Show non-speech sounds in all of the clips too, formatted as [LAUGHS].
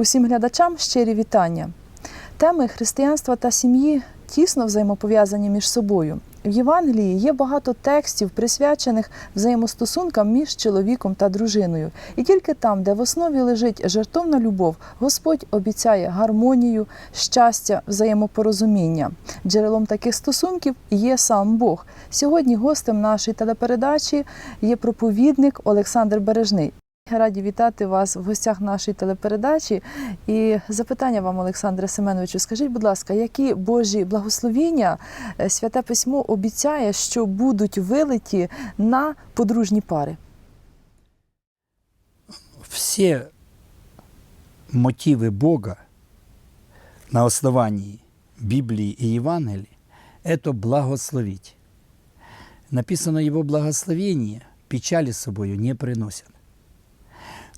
Усім глядачам щирі вітання. Теми християнства та сім'ї тісно взаємопов'язані між собою. В Євангелії є багато текстів, присвячених взаємостосункам між чоловіком та дружиною. І тільки там, де в основі лежить жертовна любов, Господь обіцяє гармонію, щастя, взаємопорозуміння. Джерелом таких стосунків є сам Бог. Сьогодні гостем нашої телепередачі є проповідник Олександр Бережний. Раді вітати вас в гостях нашої телепередачі. І запитання вам, Олександре Семеновичу, скажіть, будь ласка, які Божі благословіння е, Святе Письмо обіцяє, що будуть вилиті на подружні пари? все мотивы Бога на основании Библии и Евангелия – это благословить. Написано Его благословение печали с собою не приносят.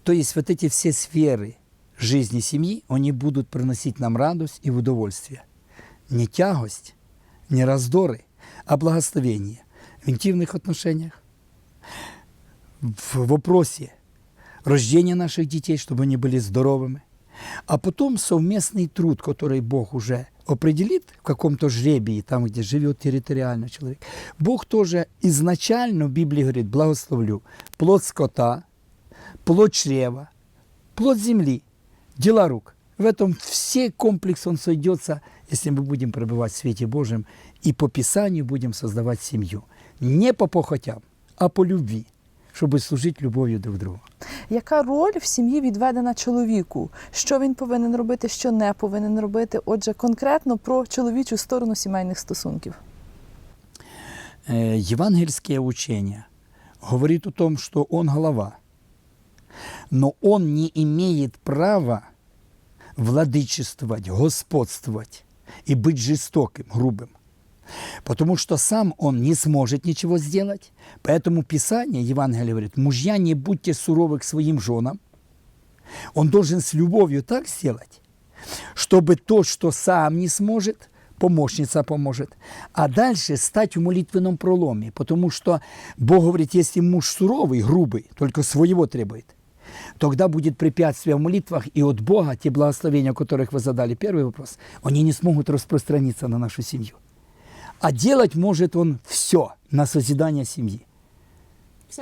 То есть вот эти все сферы жизни семьи, они будут приносить нам радость и удовольствие. Не тягость, не раздоры, а благословение в интимных отношениях, в вопросе рождения наших детей, чтобы они были здоровыми, а потом совместный труд, который Бог уже определит в каком-то жребии, там, где живет территориально человек. Бог тоже изначально в Библии говорит, благословлю плод скота, плод чрева, плод земли, дела рук. В этом все комплекс, он сойдется, если мы будем пребывать в свете Божьем и по Писанию будем создавать семью. Не по похотям, а по любви, чтобы служить любовью друг другу. Яка роль в сім'ї відведена чоловіку? Що він повинен робити, що не повинен робити? Отже, конкретно про чоловічу сторону сімейних стосунків. Э, евангельское учение говорит о том, что он голова, Но он не имеет права владычествовать, господствовать и быть жестоким, грубым. Потому что сам он не сможет ничего сделать. Поэтому Писание, Евангелие говорит, мужья, не будьте суровы к своим женам. Он должен с любовью так сделать, чтобы то, что сам не сможет, помощница поможет. А дальше стать в молитвенном проломе. Потому что Бог говорит, если муж суровый, грубый, только своего требует, тогда будет препятствие в молитвах, и от Бога те благословения, о которых вы задали первый вопрос, они не смогут распространиться на нашу семью. А делать может он все на созидание семьи.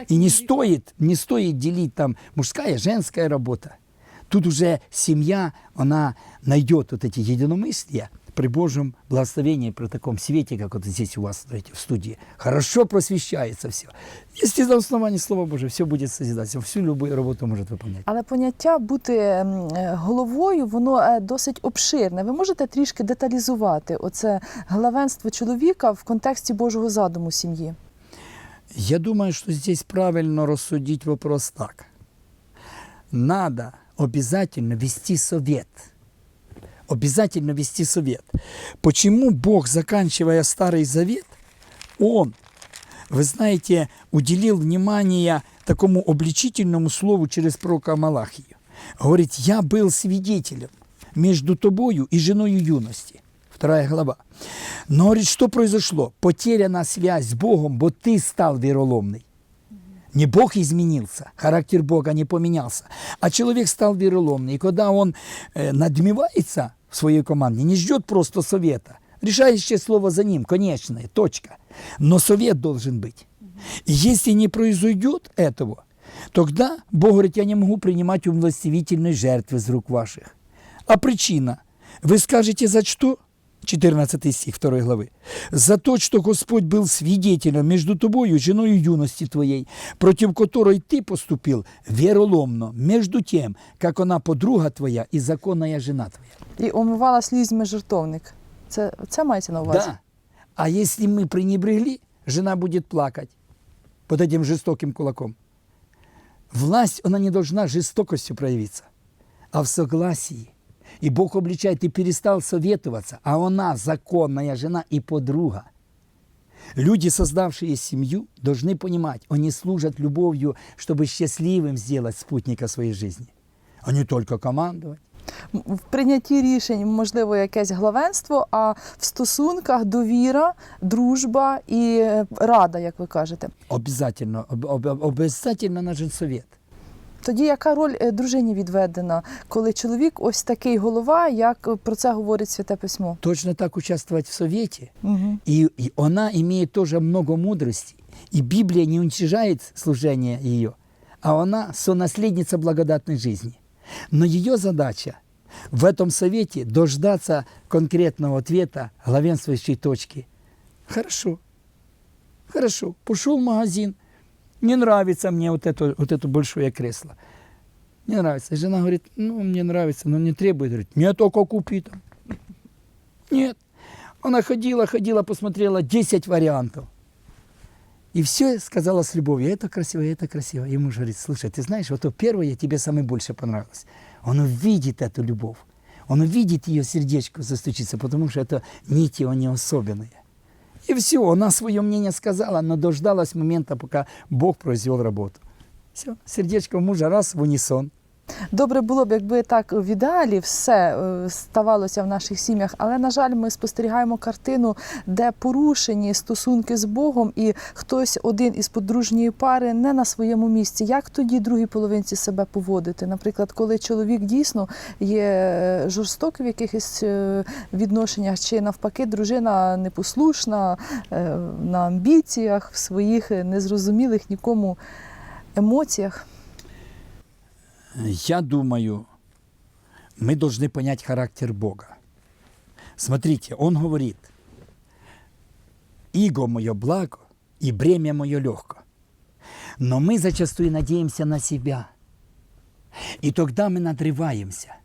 И не стоит, не стоит делить там мужская, женская работа. Тут уже семья, она найдет вот эти единомыслия при Божьем благословении, при таком свете, как вот здесь у вас знаете, в студии. Хорошо просвещается все. Если на основании Слова Божьего все будет созидаться, всю любую работу может выполнять. Але поняття бути е, головою, воно е, досить обширне. Ви можете трішки деталізувати оце главенство чоловіка в контексті Божого задуму сім'ї? Я думаю, что здесь правильно рассудить вопрос так. Надо обязательно вести совет. Обязательно вести совет. Почему Бог, заканчивая Старый Завет, Он, вы знаете, уделил внимание такому обличительному слову через пророка Малахию. Говорит, я был свидетелем между тобою и женою юности. Вторая глава. Но, говорит, что произошло? Потеряна связь с Богом, бо ты стал вероломный. Не Бог изменился, характер Бога не поменялся, а человек стал вероломный. И когда он э, надмевается в своей команде, не ждет просто совета. Решающее слово за ним, конечное, точка. Но совет должен быть. Если не произойдет этого, тогда Бог говорит, я не могу принимать умилостивительной жертвы из рук ваших. А причина? Вы скажете, за что? 14 стих 2 главы. «За то, что Господь был свидетелем между тобою и женою юности твоей, против которой ты поступил вероломно, между тем, как она подруга твоя и законная жена твоя». І омивала слізьми жертовник. Це, це мається на увазі? Да. А если мы пренебрегли, жена будет плакать под этим жестоким кулаком. Власть, она не должна жестокостью проявиться, а в согласии. И Бог обличает, ты перестал советоваться, а она законная жена и подруга. Люди, создавшие семью, должны понимать, они служат любовью, чтобы счастливым сделать спутника своей жизни, а не только командовать. М, В прийнятті рішень можливо якесь главенство, а в стосунках довіра, дружба і е, рада, як ви кажете. Обязательно, об- об- обязательно нужен совет. Тоді яка роль е, дружині відведена, коли чоловік ось такий голова, як е, про це говорить Святе Письмо? Точно так участвовать в совете. Угу. И, и она имеет тоже много мудрости. И Библия не уничижает служение ее, а она сонаследница благодатной жизни. Но ее задача в этом совете дождаться конкретного ответа главенствующей точки. Хорошо, хорошо, пошел в магазин, не нравится мне вот это, вот это большое кресло. Не нравится. Жена говорит, ну, мне нравится, но не требует. Говорит, мне только купи там. Нет. Она ходила, ходила, посмотрела 10 вариантов. И все сказала с любовью, это красиво, это красиво. И муж говорит, слушай, ты знаешь, вот то первое тебе самое больше понравилось. Он увидит эту любовь. Он увидит ее сердечко застучиться, потому что это нити, они особенные. И все, она свое мнение сказала, но дождалась момента, пока Бог произвел работу. Все, сердечко мужа раз в унисон. Добре було б, якби так в ідеалі все е, ставалося в наших сім'ях, але на жаль, ми спостерігаємо картину, де порушені стосунки з Богом, і хтось один із подружньої пари не на своєму місці. Як тоді другій половинці себе поводити? Наприклад, коли чоловік дійсно є е, жорстокий в якихось е, відношеннях, чи навпаки, дружина непослушна на амбіціях, в своїх незрозумілих нікому емоціях. Я думаю, мы должны понять характер Бога. Смотрите, Он говорит, «Иго мое благо, и бремя мое легко». Но мы зачастую надеемся на себя. И тогда мы надрываемся.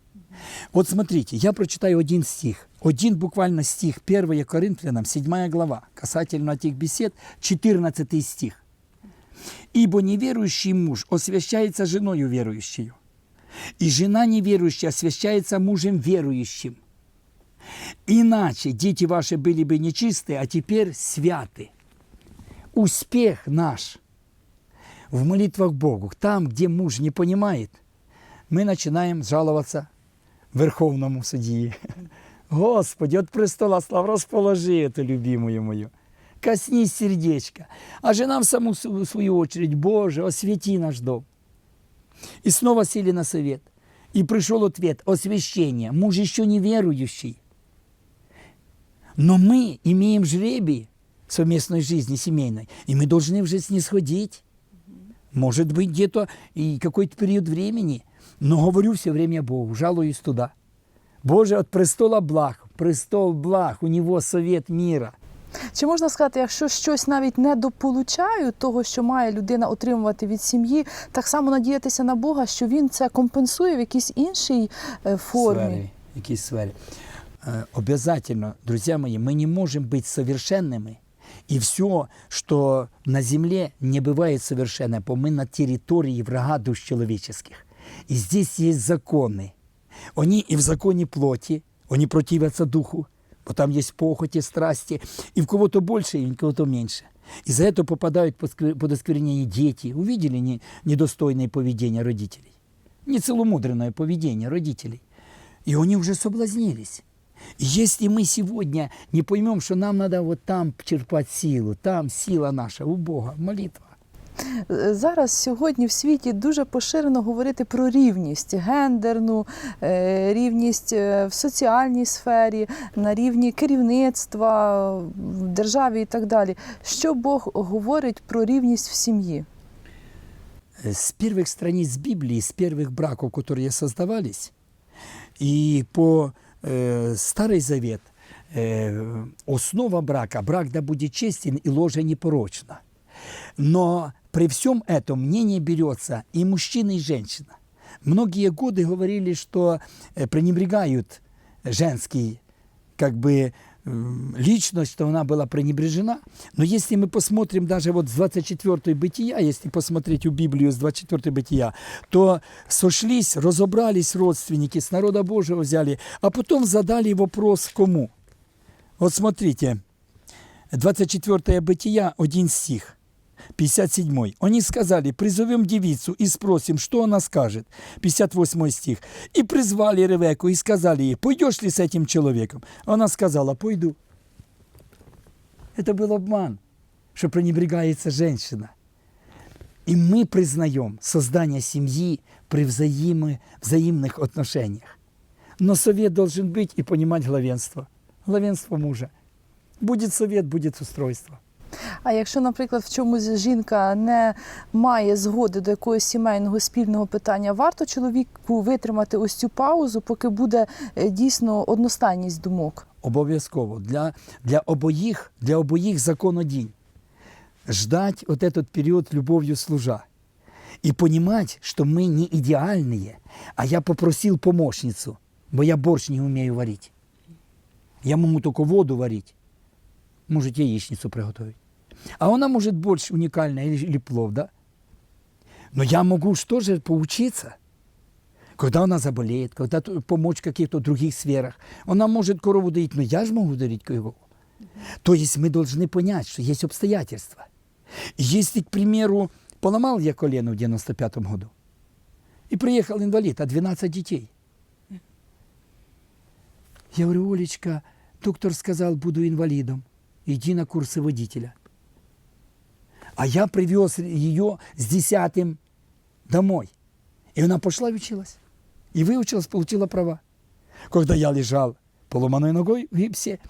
Вот смотрите, я прочитаю один стих. Один буквально стих, 1 Коринфянам, 7 глава, касательно этих бесед, 14 стих. Ибо неверующий муж освящается женою верующую, и жена неверующая освящается мужем верующим. Иначе дети ваши были бы нечистые, а теперь святы. Успех наш в молитвах Богу, там, где муж не понимает, мы начинаем жаловаться Верховному судьи. [LAUGHS] Господи, от престола слав расположи эту любимую мою. Коснись сердечка. А жена в саму св- свою очередь, Боже, освети наш дом. И снова сели на совет. И пришел ответ, освящение. Муж еще не верующий. Но мы имеем жребий совместной жизни семейной, и мы должны уже снисходить. Может быть, где-то и какой-то период времени. Но говорю все время Богу, жалуюсь туда. Боже, от престола благ, престол благ, у него совет мира. Чи можна сказати, якщо щось навіть не дополучаю того, що має людина отримувати від сім'ї, так само надіятися на Бога, що він це компенсує в якійсь іншій е, формі? сфере, якійсь сфері. Э, Обязательно, друзья мои, мы не можем быть совершенными. И все, что на земле не бывает совершенно, бо мы на территории врага душ человеческих. И здесь есть законы. Они и в законе плоти, они противятся духу, вот там есть похоти, страсти, и в кого-то больше, и в кого-то меньше. И за это попадают под сквер- под осквернение дети. Увидели не- недостойное поведение родителей? Нецеломудренное поведение родителей. И они уже соблазнились. Если мы сегодня не поймем, что нам надо вот там черпать силу, там сила наша у Бога, молитва. Е, Зараз сьогодні в світі дуже поширено говорити про рівність гендерну, е, рівність е, в соціальній сфері, на рівні керівництва в державі і так далі. Що Бог говорить про рівність в сім'ї? Э, С первых страниц Библии, с первых браков, которые создавались, и по э, Старый Завет, э, основа брака, брак да будет честен и ложа непорочна. Но при всем этом мнение берется и мужчина, и женщина. Многие годы говорили, что э, пренебрегают женский как бы м, личность, что она была пренебрежена. Но если мы посмотрим даже вот с 24 бытия, если посмотреть у Библию с 24 бытия, то сошлись, разобрались родственники, с народа Божьего взяли, а потом задали вопрос кому? Вот смотрите, 24 бытия, один стих. 57. Они сказали, призовем девицу и спросим, что она скажет. 58 стих. И призвали Ревеку и сказали ей, пойдешь ли с этим человеком? Она сказала, пойду. Это был обман, что пренебрегается женщина. И мы признаем создание семьи при взаимы, взаимных отношениях. Но совет должен быть и понимать главенство. Главенство мужа. Будет совет, будет устройство. А якщо, наприклад, в чомусь жінка не має згоди до якогось сімейного спільного питання, варто чоловіку витримати ось цю паузу, поки буде е, дійсно одностайність думок. Обов'язково. Для, для, обоїх, для обоїх законодінь. Ждать вот этот период любовью служа. И понимать, что мы не идеальные, а я попросил помощницу, бо я борщ не умею варить. Я могу только воду варить. Может, яичницу приготовить. А она может борщ уникальный или, или плов, да? Но я могу что же поучиться? Когда она заболеет, когда помочь в каких-то других сферах. Она может корову доить, но я же могу доить корову. То есть мы должны понять, что есть обстоятельства. Если, к примеру, поломал я колено в 95 году, и приехал инвалид, а 12 детей. Я говорю, Олечка, доктор сказал, буду инвалидом. Иди на курсы водителя. А я привез ее с десятым домой. И она пошла и училась. И выучилась, получила права. Когда я лежал поломанной ногой в гипсе,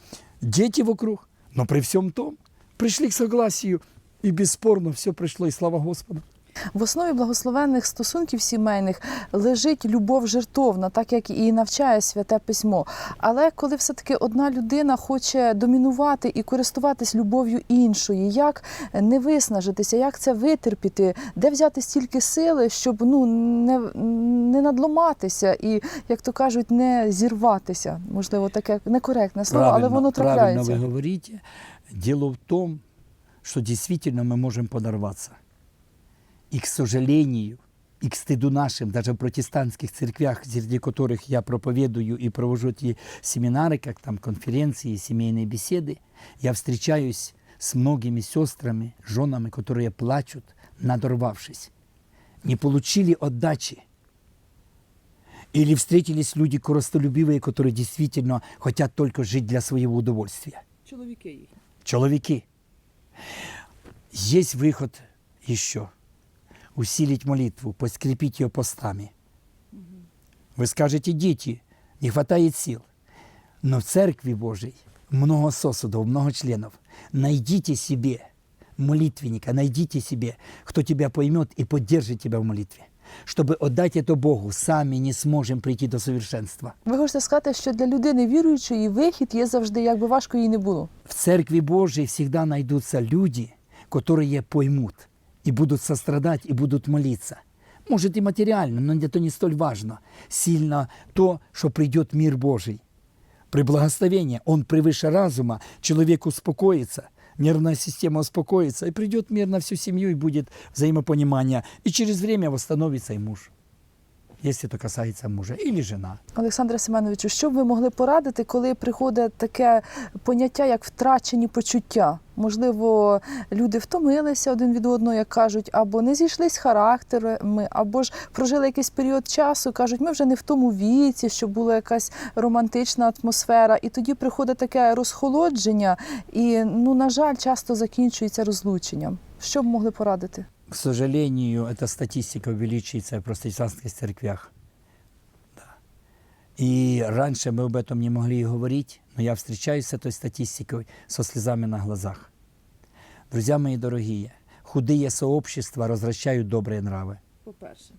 дети вокруг, но при всем том пришли к согласию, и бесспорно все пришло, и слава Господу. В основі благословенних стосунків сімейних лежить любов жертовна, так як і навчає святе письмо. Але коли все-таки одна людина хоче домінувати і користуватись любов'ю іншої, як не виснажитися, як це витерпіти, де взяти стільки сили, щоб ну не, не надломатися і, як то кажуть, не зірватися. Можливо, таке некоректне слово, але воно правильно трапляється. вы говорите. Дело в том, что действительно мы можем подорваться. И, к сожалению, и к стыду нашим, даже в протестантских церквях, среди которых я проповедую и провожу эти семинары, как там конференции, семейные беседы, я встречаюсь с многими сестрами, женами, которые плачут, надорвавшись. Не получили отдачи. Или встретились люди коростолюбивые, которые действительно хотят только жить для своего удовольствия. Чоловіки їх. Человеки. Есть выход еще. Усилить молитву, подкрепить ее постами. Вы скажете, дети, не хватает сил. Но в Церкви Божьей много сосудов, много членов. Найдите себе молитвенника, найдите себе, кто тебя поймет и поддержит тебя в молитве. Чтобы отдать это Богу, сами не сможем прийти до совершенства. Ви хочете сказати, що для людини віруючої вихід є завжди, як би важко їй не було. В Церкви Божьей всегда найдутся люди, которые поймут И будут сострадать, и будут молиться. Может и материально, но это не столь важно. Сильно то, что придет мир Божий. При благословении он превыше разума, человек успокоится, нервная система успокоится, и придет мир на всю семью, и будет взаимопонимание. И через время восстановится и муж, если это касается мужа, или жена. Олександре Семеновичу, що б ви могли порадити, коли приходить таке поняття, як втрачені почуття? Можливо, люди втомилися один від одного, як кажуть, або не зійшлись характерами, або ж прожили якийсь період часу, кажуть, ми вже не в тому віці, щоб була якась романтична атмосфера. І тоді приходить таке розхолодження, і, ну, на жаль, часто закінчується розлученням. Що б могли порадити? К сожалению, эта статистика увеличивается в протестантских церквях. Да. И раньше мы об этом не могли и говорить, но я встречаюсь с этой статистикой со слезами на глазах. Друзья мои дорогие, худые сообщества развращают добрые нравы. По-перше.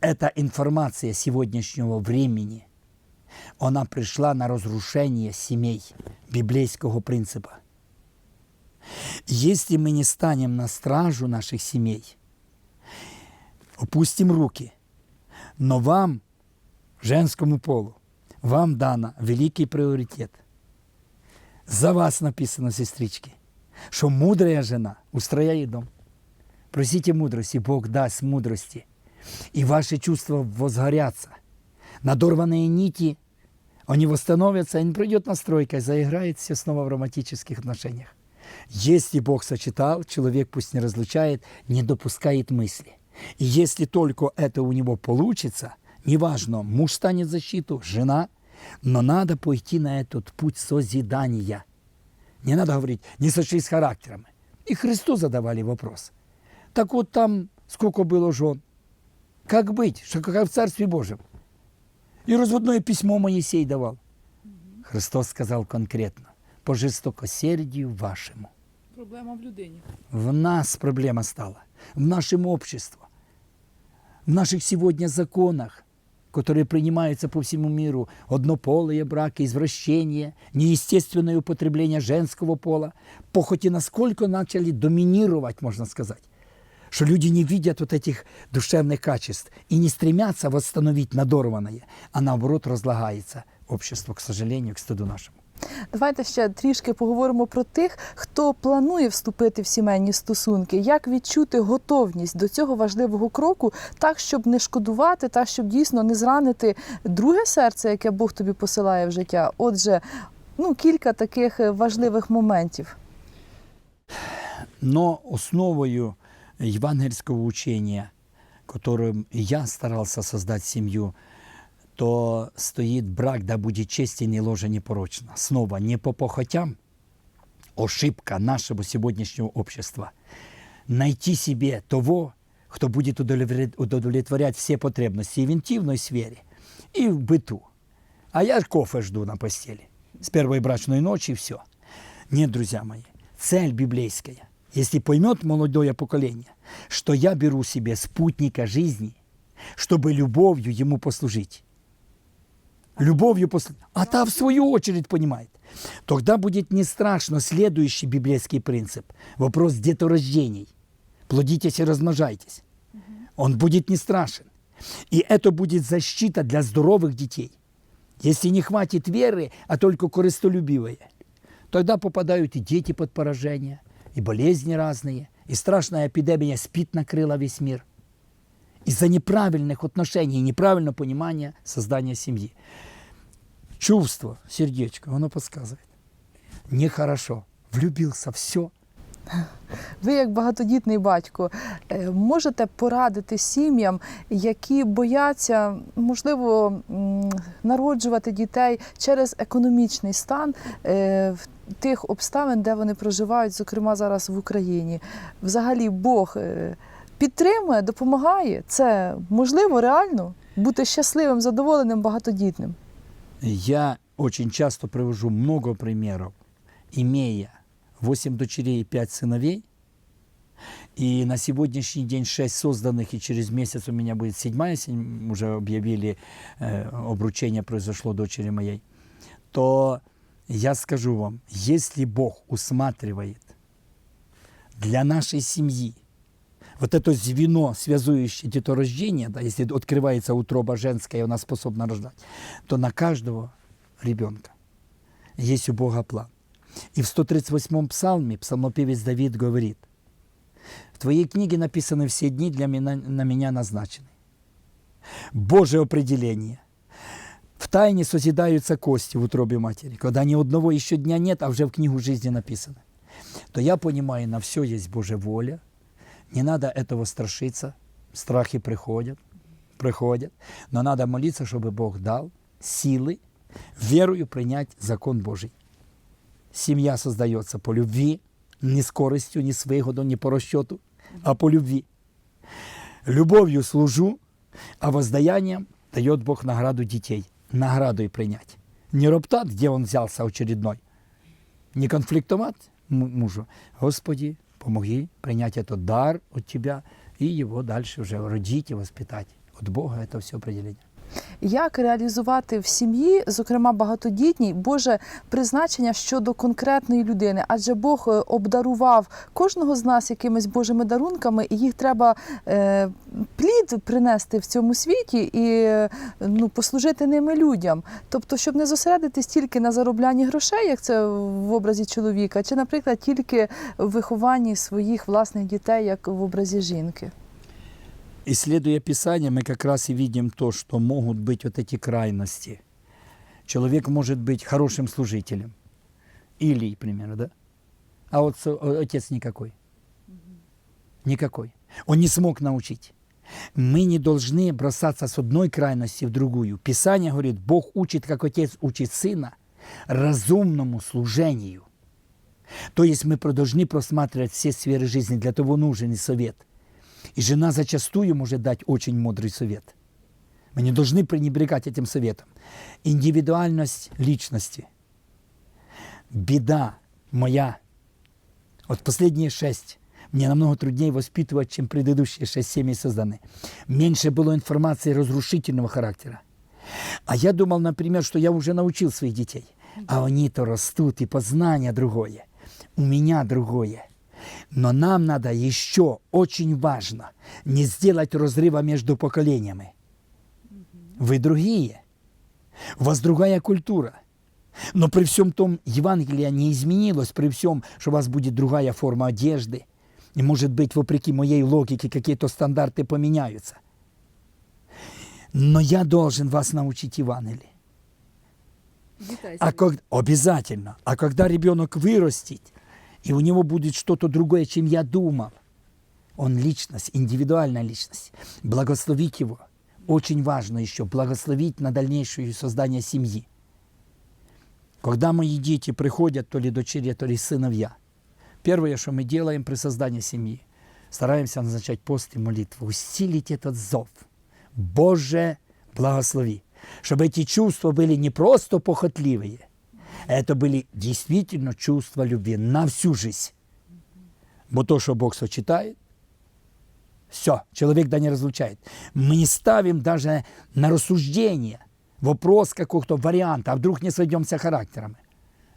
Эта информация сегодняшнего времени, она пришла на разрушение семей библейского принципа. Если мы не станем на стражу наших семей, опустим руки, но вам, женскому полу, вам дано великий приоритет. За вас написано, сестрички, что мудрая жена устрояет дом. Просите мудрости, Бог даст мудрости, и ваши чувства возгорятся. Надорванные нити, они восстановятся, и придет настройка, заиграет все снова в романтических отношениях. Если Бог сочетал, человек пусть не разлучает, не допускает мысли. И если только это у него получится, неважно, муж станет защиту, жена, но надо пойти на этот путь созидания. Не надо говорить, не сошлись характерами. И Христу задавали вопрос. Так вот там сколько было жен? Как быть, что как в Царстве Божьем? И разводное письмо Моисей давал. Христос сказал конкретно, по жестокосердию вашему. Проблема в людині. В нас проблема стала, в нашем обществе, в наших сегодня законах, которые принимаются по всему миру, однополые браки, извращение, неестественное употребление женского пола, похоти насколько начали доминировать, можно сказать, что люди не видят вот этих душевных качеств и не стремятся восстановить надорванное, а наоборот разлагается общество, к сожалению, к стыду нашему. Давайте ще трішки поговоримо про тих, хто планує вступити в сімейні стосунки. Як відчути готовність до цього важливого кроку, так щоб не шкодувати, так щоб дійсно не зранити друге серце, яке Бог тобі посилає в життя. Отже, ну кілька таких важливих моментів. Но основою евангельского учения, которым я старался создать семью, то стоит брак, да будет честен и ложа непорочна. Снова, не по похотям, ошибка нашего сегодняшнего общества. Найти себе того, кто будет удовлетворять все потребности и в интимной сфере, и в быту. А я кофе жду на постели. С первой брачной ночи и все. Нет, друзья мои, цель библейская, если поймет молодое поколение, что я беру себе спутника жизни, чтобы любовью ему послужить. Любовью послужить. А та в свою очередь понимает. Тогда будет не страшно следующий библейский принцип. Вопрос деторождений. Плодитесь и размножайтесь. Он будет не страшен. И это будет защита для здоровых детей. Если не хватит веры, а только корыстолюбивые, тогда попадают и дети под поражение, и болезни разные, и страшная эпидемия спит накрыла весь мир. Из-за неправильных отношений, неправильного понимания создания семьи. Чувство, сердечко, оно подсказывает. Нехорошо. Влюбился, все. Ви, як багатодітний батько, е, можете порадити сім'ям, які бояться, можливо, народжувати дітей через економічний стан е, в тих обставин, де вони проживають, зокрема зараз в Україні. Взагалі, Бог е, підтримує, допомагає. Це можливо реально бути щасливим, задоволеним, багатодітним. Я очень часто привожу много примеров, имея 8 дочерей и 5 сыновей, и на сегодняшний день 6 созданных, и через месяц у меня будет седьмая, сем- уже объявили, э, обручение произошло дочери моей, то я скажу вам, если Бог усматривает для нашей семьи вот это звено, связующее деторождение, да, если открывается утроба женская, и она способна рождать, то на каждого ребенка есть у Бога план. И в 138-м псалме псалмопевец Давид говорит, в твоей книге написаны все дни для меня, на меня назначены. Божье определение. В тайне созидаются кости в утробе матери, когда ни одного еще дня нет, а уже в книгу жизни написано. То я понимаю, на все есть Божья воля, не надо этого страшиться, страхи приходят, приходят, но надо молиться, чтобы Бог дал силы, верою принять закон Божий. Семья создается по любви, не скоростью, не с выгоду, не по расчету, а по любви. Любовью служу, а воздаянием дает Бог награду детей. Награду и принять. Не роптать, где он взялся очередной. Не конфликтовать му- мужу. Господи, помоги принять этот дар от Тебя и его дальше уже родить и воспитать. От Бога это все определение. Як реалізувати в сім'ї, зокрема багатодітній, Боже призначення щодо конкретної людини? Адже Бог е, обдарував кожного з нас якимись Божими дарунками, і їх треба е, плід принести в цьому світі і е, ну, послужити ними людям. Тобто, щоб не зосередитись тільки на зароблянні грошей, як це в образі чоловіка, чи, наприклад, тільки в вихованні своїх власних дітей, як в образі жінки. Исследуя Писание, мы как раз и видим то, что могут быть вот эти крайности. Человек может быть хорошим служителем. Или, к примеру, да? А вот отец никакой. Никакой. Он не смог научить. Мы не должны бросаться с одной крайности в другую. Писание говорит, Бог учит, как отец учит сына, разумному служению. То есть мы должны просматривать все сферы жизни, для того нужен и совет. И жена зачастую может дать очень мудрый совет. Мы не должны пренебрегать этим советом. Индивидуальность личности. Беда моя. Вот последние шесть мне намного труднее воспитывать, чем предыдущие шесть семей созданы. Меньше было информации разрушительного характера. А я думал, например, что я уже научил своих детей. А они-то растут, и познание другое. У меня другое. Но нам надо еще, очень важно, не сделать разрыва между поколениями. Вы другие. У вас другая культура. Но при всем том Евангелие не изменилось, при всем, что у вас будет другая форма одежды. И, может быть, вопреки моей логике, какие-то стандарты поменяются. Но я должен вас научить Евангелие. А как... Обязательно. А когда ребенок вырастет, и у него будет что-то другое, чем я думал, он личность, индивидуальная личность. Благословить его. Очень важно еще благословить на дальнейшее создание семьи. Когда мои дети приходят, то ли дочери, то ли сыновья, первое, что мы делаем при создании семьи, стараемся назначать пост и молитву, усилить этот зов. Боже, благослови, чтобы эти чувства были не просто похотливые, это были действительно чувства любви на всю жизнь. Бо то, что Бог сочетает, все, человек да не разлучает. Мы не ставим даже на рассуждение вопрос какого-то варианта, а вдруг не сойдемся характерами.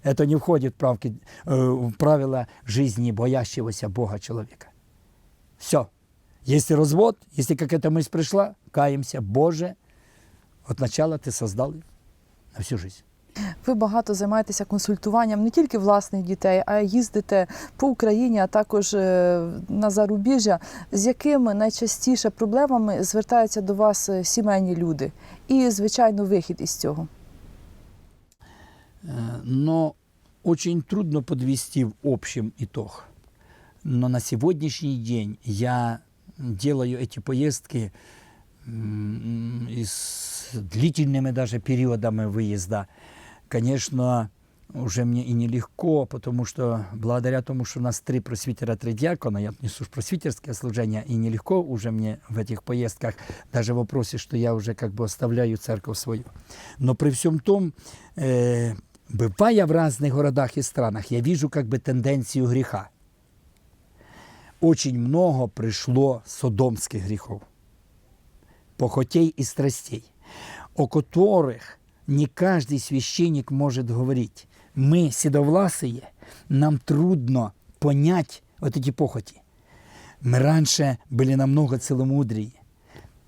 Это не входит в, правки, э, в правила жизни боящегося Бога человека. Все. Если развод, если какая-то мысль пришла, каемся, Боже, от начала ти создал на всю жизнь. Ви багато займаєтеся консультуванням не тільки власних дітей, а й їздите по Україні, а також е, на зарубіжжя. З якими найчастіше проблемами звертаються до вас е, сімейні люди? І, звичайно, вихід із цього. Э, Но очень трудно подвести в общем итог. Но на сегодняшний день я делаю эти поездки м, и с длительными даже периодами выезда. Конечно, уже мне и нелегко, потому что благодаря тому, что у нас три просвитера, три диакона, я несу ж просвитерское служение, и нелегко уже мне в этих поездках, даже в вопросе, что я уже как бы оставляю церковь свою. Но при всем том, э, бывая в разных городах и странах, я вижу как бы тенденцию греха. Очень много пришло содомских грехов, похотей и страстей, о которых не каждый священник может говорить. Мы, седовласые, нам трудно понять вот эти похоти. Мы раньше были намного целомудрее.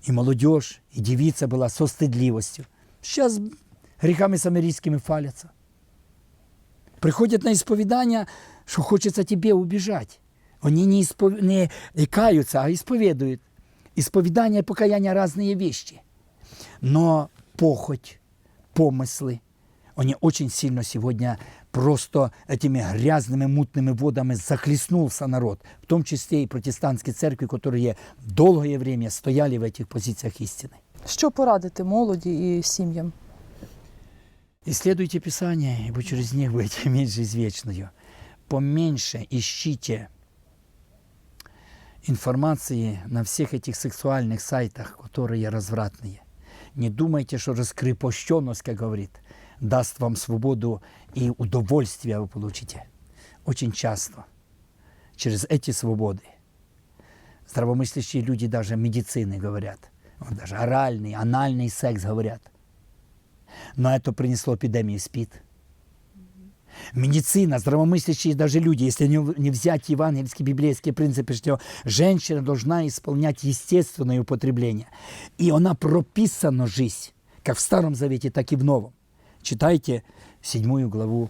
И молодежь, и девица была со стыдливостью. Сейчас грехами самарийскими фалятся. Приходят на исповедание, что хочется тебе убежать. Они не, испов... не каются, а исповедуют. Исповедание и покаяние – разные вещи. Но похоть, помыслы, они очень сильно сегодня просто этими грязными мутными водами захлестнулся народ, в том числе и протестантские церкви, которые долгое время стояли в этих позициях истины. Що порадити молоді і сім'ям? Исследуйте Писание, ибо через них будете иметь [LAUGHS] жизнь вечную. Поменьше ищите информации на всех этих сексуальных сайтах, которые развратные. Не думайте, что раскрепощенность, как говорит, даст вам свободу и удовольствие вы получите. Очень часто через эти свободы здравомыслящие люди даже медицины говорят, даже оральный, анальный секс говорят. Но это принесло эпидемию СПИД. Медицина, здравомыслящие даже люди, если не, взять евангельские библейские принципы, что женщина должна исполнять естественное употребление. И она прописана жизнь, как в Старом Завете, так и в Новом. Читайте седьмую главу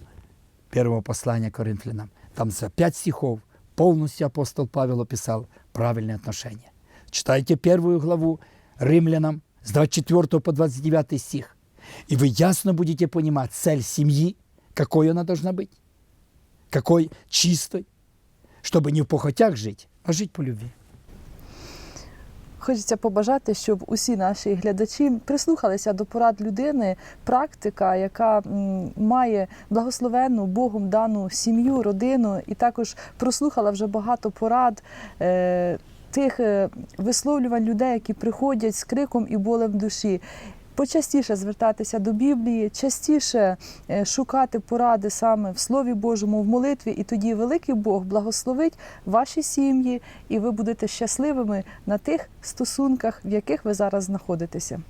первого послания к Коринфянам. Там за пять стихов полностью апостол Павел описал правильные отношения. Читайте первую главу римлянам с 24 по 29 стих. И вы ясно будете понимать цель семьи, какой она должна быть, какой чистой, чтобы не в похотях жить, а жить по любви. Хочеться побажати, щоб усі наші глядачі прислухалися до порад людини, практика, яка має благословенну Богом дану сім'ю, родину, і також прослухала вже багато порад. Е, Тих е, висловлювань людей, які приходять з криком і болем душі. Почастіше звертатися до Біблії, частіше е, шукати поради саме в Слові Божому, в молитві, і тоді великий Бог благословить ваші сім'ї, і ви будете щасливими на тих стосунках, в яких ви зараз знаходитеся.